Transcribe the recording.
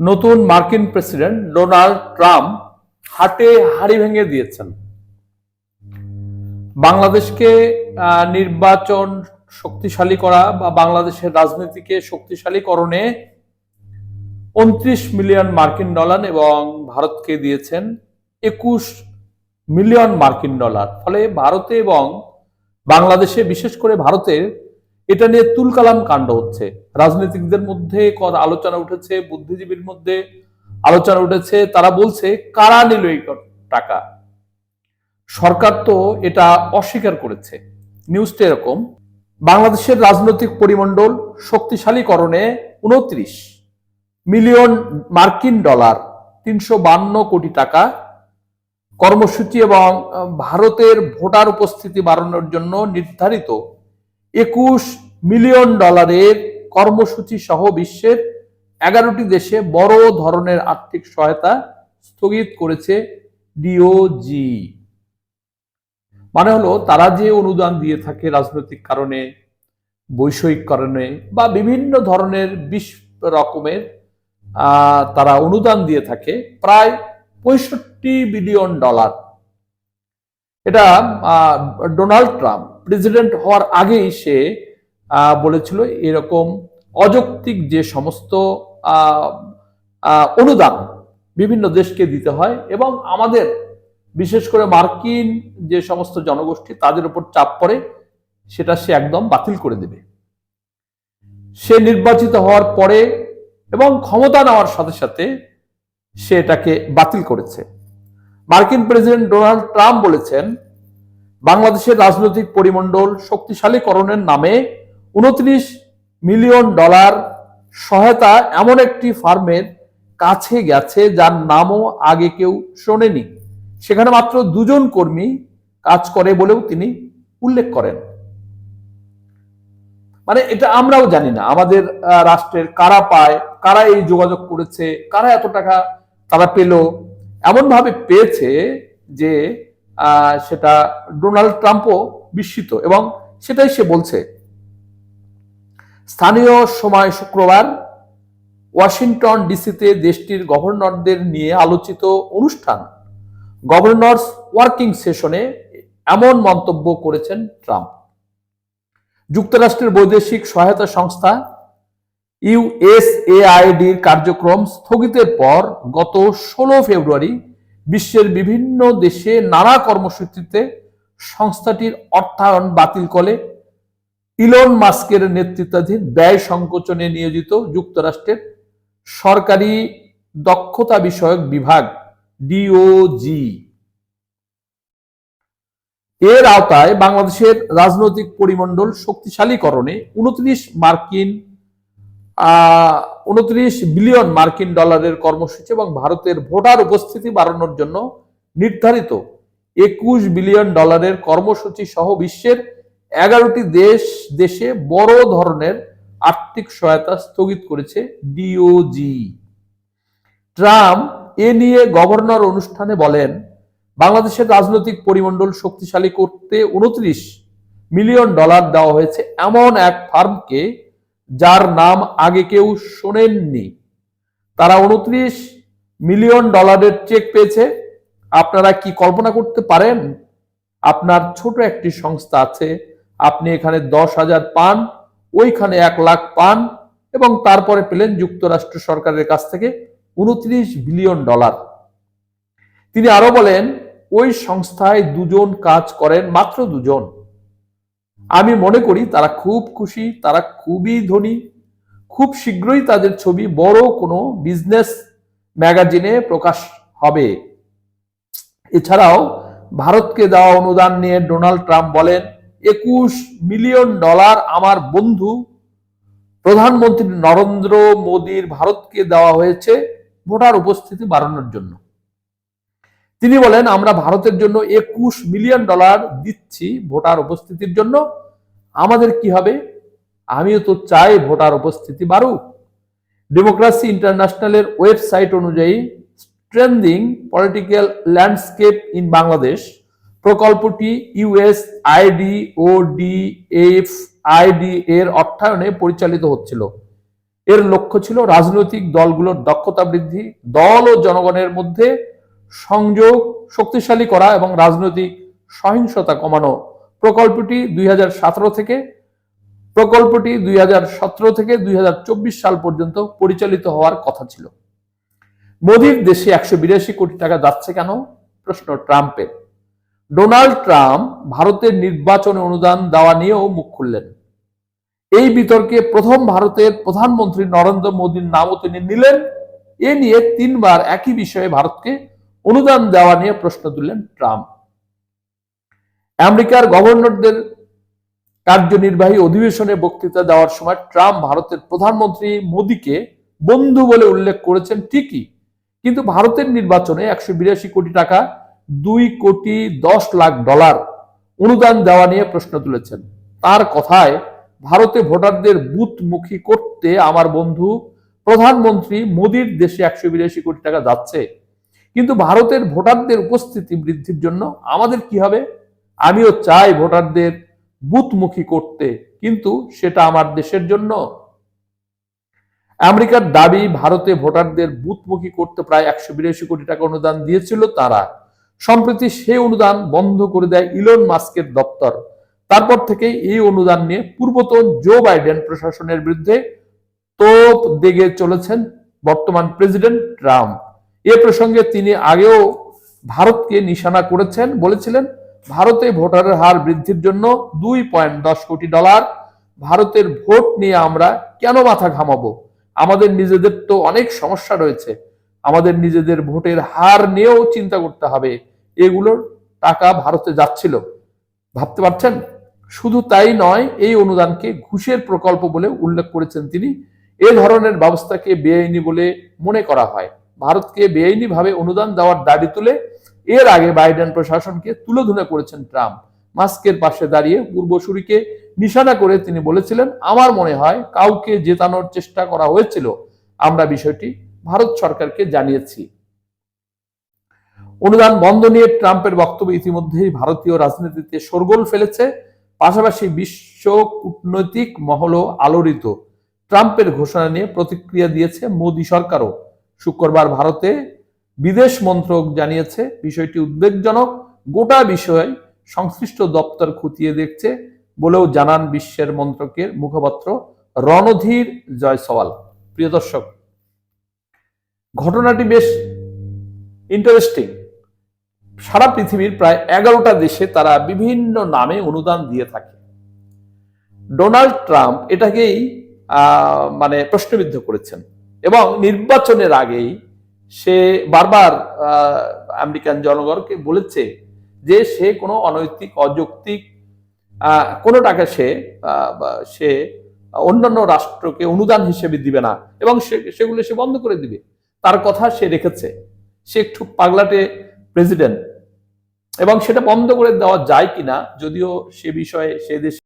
নতুন মার্কিন president Donald Trump হাটে হাড়ি ভেঙে দিয়েছেন। বাংলাদেশকে নির্বাচন শক্তিশালী করা বা বাংলাদেশের রাজনীতিকে শক্তিশালীকরণে উনত্রিশ মিলিয়ন মার্কিন ডলার এবং ভারতকে দিয়েছেন একুশ মিলিয়ন মার্কিন ডলার। ফলে ভারতে এবং বাংলাদেশে, বিশেষ করে ভারতের এটা নিয়ে তুলকালাম কাণ্ড হচ্ছে। রাজনীতিকদের মধ্যে আলোচনা উঠেছে, বুদ্ধিজীবীর মধ্যে আলোচনা উঠেছে, তারা বলছে, কারা নিল এই টাকা? সরকার তো এটা অস্বীকার করেছে। নিউজটা এরকম, বাংলাদেশের রাজনৈতিক পরিমণ্ডল শক্তিশালীকরণে উনত্রিশ মিলিয়ন মার্কিন ডলার, তিনশো বান্ন কোটি টাকা কর্মসূচি এবং ভারতের ভোটার উপস্থিতি বাড়ানোর জন্য নির্ধারিত একুশ মিলিয়ন ডলারের কর্মসূচি সহ বিশ্বের এগারোটি দেশে বড় ধরনের আর্থিক সহায়তা স্থগিত করেছে ডিওজি মানে হলো, তারা যে অনুদান দিয়ে থাকে রাজনৈতিক কারণে, বৈষয়িক কারণে বা বিভিন্ন ধরনের বিশ রকমের তারা অনুদান দিয়ে থাকে, প্রায় পঁয়ষট্টি বিলিয়ন ডলার। এটা ডোনাল্ড ট্রাম্প প্রেসিডেন্ট হওয়ার আগেই সে বলেছিল এরকম অযৌক্তিক যে সমস্ত অনুদান বিভিন্ন দেশকে দিতে হয় এবং আমাদের, বিশেষ করে মার্কিন যে সমস্ত জনগোষ্ঠী তাদের উপর চাপ পড়ে, সেটা সে একদম বাতিল করে দেবে। সে নির্বাচিত হওয়ার পরে এবং ক্ষমতা নেওয়ার সাথে সাথে সে এটাকে বাতিল করেছে। মার্কিন প্রেসিডেন্ট ডোনাল্ড ট্রাম্প বলেছেন, বাংলাদেশের রাজনৈতিক পরিমণ্ডল শক্তিশালীকরণের নামে উনত্রিশ মিলিয়ন ডলার সহায়তা এমন একটি ফার্মের কাছে গেছে যার নামও আগে কেউ শোনেনি। সেখানে মাত্র দুজন কর্মী কাজ করে বলেও তিনি উল্লেখ করেন। মানে এটা আমরাও জানি না, আমাদের রাষ্ট্রের কারা পায়, কারা এই যোগাযোগ করেছে, কারা এত টাকা তারা পেল এমন ভাবে পেয়েছে যে সেটা ডোনাল্ড ট্রাম্পও বিস্মিত এবং সেটাই সে বলছে। স্থানীয় সময় শুক্রবার ওয়াশিংটন ডিসিতে দেশটির গভর্নরদের নিয়ে আলোচিত অনুষ্ঠান, গভর্নর্স ওয়ার্কিং সেশনে এমন মন্তব্য করেছেন ট্রাম্প। যুক্তরাষ্ট্রের বৈদেশিক সহায়তা সংস্থা ইউএসএআইডির কার্যক্রম স্থগিতের পর গত ষোলো ফেব্রুয়ারি বিশ্বের বিভিন্ন দেশে নানা কর্মসূচিতে সংস্থাটির অর্থায়ন বাতিল করে ইলন মাস্কের নেতৃত্বাধীন ব্যয় সংকোচনে নিয়োজিত যুক্তরাষ্ট্রের সরকারি দক্ষতা বিষয়ক বিভাগ ডিওজি এর আওতায় বাংলাদেশের রাজনৈতিক পরিমণ্ডল শক্তিশালীকরণে উনত্রিশ মার্কিন উনত্রিশ বিলিয়ন মার্কিন ডলারের কর্মসূচি এবং ভারতের ভোটার উপস্থিতি বাড়ানোর জন্য নির্ধারিত একুশ বিলিয়ন ডলারের কর্মসূচি সহ বিশ্বের এগারোটি দেশ, দেশে বড় ধরনের আর্থিক সহায়তা স্থগিত করেছে ডিওজি ট্রাম্প এ নিয়ে গভর্নর অনুষ্ঠানে বলেন, বাংলাদেশের রাজনৈতিক পরিমণ্ডল শক্তিশালী করতে উনত্রিশ মিলিয়ন ডলার দেওয়া হয়েছে এমন এক ফার্মকে যার নাম আগে কেউ শোনেননি। তারা উনত্রিশ মিলিয়ন ডলারের চেক পেয়েছে। আপনারা কি কল্পনা করতে পারেন? আপনার ছোট একটি সংস্থা আছে। আপনি এখানে দশ হাজার পান, ওইখানে এক লাখ পান এবং তারপরে পেলেন যুক্তরাষ্ট্র সরকারের কাছ থেকে উনত্রিশ বিলিয়ন ডলার। তিনি আরও বলেন, ওই সংস্থায় দুজন কাজ করেন, মাত্র দুজন। আমি মনে করি তারা খুব খুশি, তারা খুবই ধনী। খুব শীঘ্রই তাদের ছবি বড় কোনো বিজনেস ম্যাগাজিনে প্রকাশ হবে। এছাড়াও ভারতকে দেওয়া অনুদান নিয়ে ডোনাল্ড ট্রাম্প বলেন, একুশ মিলিয়ন ডলার আমার বন্ধু। প্রধানমন্ত্রী নরেন্দ্র মোদীর ভারতকে দেওয়া হয়েছে ভোটার উপস্থিতি বাড়ানোর জন্য। তিনি বলেন, আমরা ভারতের জন্য একুশ মিলিয়ন ডলার দিচ্ছি ভোটার উপস্থিতির জন্য। আমাদের কি হবে? আমিও তো চাই ভোটার উপস্থিতি বাড়ুক। ডেমোক্রেসি ইন্টারন্যাশনালের ওয়েবসাইট অনুযায়ী strengthening political landscape in Bangladesh প্রকল্পটি ইউএস আইডি ও ডিএফ আইডি এর অর্থায়নে পরিচালিত হচ্ছিল। এর লক্ষ্য ছিল রাজনৈতিক দলগুলোর দক্ষতা বৃদ্ধি, দল ও জনগণের মধ্যে সংযোগ শক্তিশালী করা এবং রাজনৈতিক সহিংসতা কমানো। প্রকল্পটি দুই হাজার সতেরো থেকে, প্রকল্পটি দুই হাজার সতেরো থেকে দুই হাজার চব্বিশ সাল পর্যন্ত পরিচালিত হওয়ার কথা ছিল। মোদির দেশে একশো বিরাশি কোটি টাকা যাচ্ছে কেন? প্রশ্ন ট্রাম্পের। ডোনাল্ড ট্রাম্প ভারতের নির্বাচনে অনুদান দেওয়া নিয়েও মুখ খুললেন। এই বিতর্কে প্রথম ভারতের প্রধানমন্ত্রী নরেন্দ্র মোদীর নামও তিনি নিলেন। এ নিয়ে তিনবার একই বিষয়ে ভারতকে অনুদান দেওয়া নিয়ে প্রশ্ন তুললেন ট্রাম্প। আমেরিকার গভর্নরদের কার্যনির্বাহী অধিবেশনে বক্তৃতা দেওয়ার সময় ট্রাম্প ভারতের প্রধানমন্ত্রী মোদীকে বন্ধু বলে উল্লেখ করেছেন ঠিকই, কিন্তু ভারতের নির্বাচনে একশো বিরাশি কোটি টাকা, দুই কোটি দশ লাখ ডলার অনুদান দেওয়া নিয়ে প্রশ্ন তুলেছেন। তার কথায়, ভারতে ভোটারদের বুথমুখী করতে আমার বন্ধু প্রধানমন্ত্রী মোদীর দেশে একশো বিরাশি কোটি টাকা যাচ্ছে। কিন্তু ভারতের ভোটারদের উপস্থিতি বৃদ্ধির জন্য আমাদের কি হবে? আমিও চাই ভোটারদের বুথমুখী করতে, কিন্তু সেটা আমার দেশের জন্য। আমেরিকার দাবি, ভারতে ভোটারদের বুথমুখী করতে প্রায় একশো বিরাশি কোটি টাকা অনুদান দিয়েছিল তারা। সম্প্রতি সেই অনুদান বন্ধ করে দেয় ইলন মাস্কের দপ্তর। তারপর থেকে এই অনুদান নিয়ে পূর্বতন জো বাইডেন প্রশাসনের বিরুদ্ধে তোপ দেগে চলেছেন বর্তমান প্রেসিডেন্ট ট্রাম্প। এ প্রসঙ্গে তিনি আগেও ভারতকে নিশানা করেছেন, বলেছিলেন, ভারতে ভোটারের হার বৃদ্ধির জন্য দুই পয়েন্ট দশ কোটি ডলার, ভারতের ভোট নিয়ে আমরা কেন মাথা ঘামাবো? আমাদের নিজেদের তো অনেক সমস্যা রয়েছে। আমাদের নিজেদের ভোটের হার নিয়েও চিন্তা করতে হবে। এগুলোর টাকা ভারতে যাচ্ছিল। ভাবতে পারছেন? শুধু তাই নয়, এই অনুদানকে ঘুষের প্রকল্প বলে উল্লেখ করেছেন তিনি। এ ধরনের ব্যবস্থাকে বেআইনি বলে মনে করা হয়। ভারতকে বেআইনি ভাবে অনুদান দেওয়ার দাবি তুলে এর আগে বাইডেন প্রশাসনকে তুলে তুলোধুনে করেছেন ট্রাম্প। মাস্কের পাশে দাঁড়িয়ে পূর্বসূরিকে নিশানা করে তিনি বলেছিলেন, আমার মনে হয় কাউকে জেতানোর চেষ্টা করা হয়েছিল। আমরা বিষয়টি ভারত সরকারকে জানিয়েছি। অনুদান বন্ধ নিয়ে ট্রাম্পের বক্তব্য ইতিমধ্যেই ভারতীয় রাজনীতিতে শোরগোল ফেলেছে। পাশাপাশি বিশ্ব কূটনৈতিক মহলও আলোড়িত। ট্রাম্পের ঘোষণা নিয়ে প্রতিক্রিয়া দিয়েছে মোদী সরকারও। শুক্রবার ভারতে বিদেশ মন্ত্রক জানিয়েছে, বিষয়টি উদ্বেগজনক। গোটা বিষয় সংশ্লিষ্ট দপ্তর খুঁটিয়ে দেখছে বলেও জানান বিশ্বের মন্ত্রকের মুখপাত্র রণধীর জয়সওয়াল। প্রিয় দর্শক, ঘটনাটি বেশ ইন্টারেস্টিং সারা পৃথিবীর প্রায় এগারোটা দেশে তারা বিভিন্ন নামে অনুদান দিয়ে থাকে। ডোনাল্ড ট্রাম্প এটাকেই মানে প্রশ্নবিদ্ধ করেছেন। এবং নির্বাচনের আগেই সে বারবার আমেরিকান জনগণকে বলেছে যে সে কোনো অনৈতিক, অযৌক্তিক কোনো টাকা সে সে অন্যান্য রাষ্ট্রকে অনুদান হিসেবে দিবে না এবং সেগুলো সে বন্ধ করে দিবে। তার কথা সে রেখেছে। সে একটু পাগলাটে প্রেসিডেন্ট। এবং সেটা বন্ধ করে দেওয়া যায় কিনা, যদিও সে বিষয়ে সে দেশে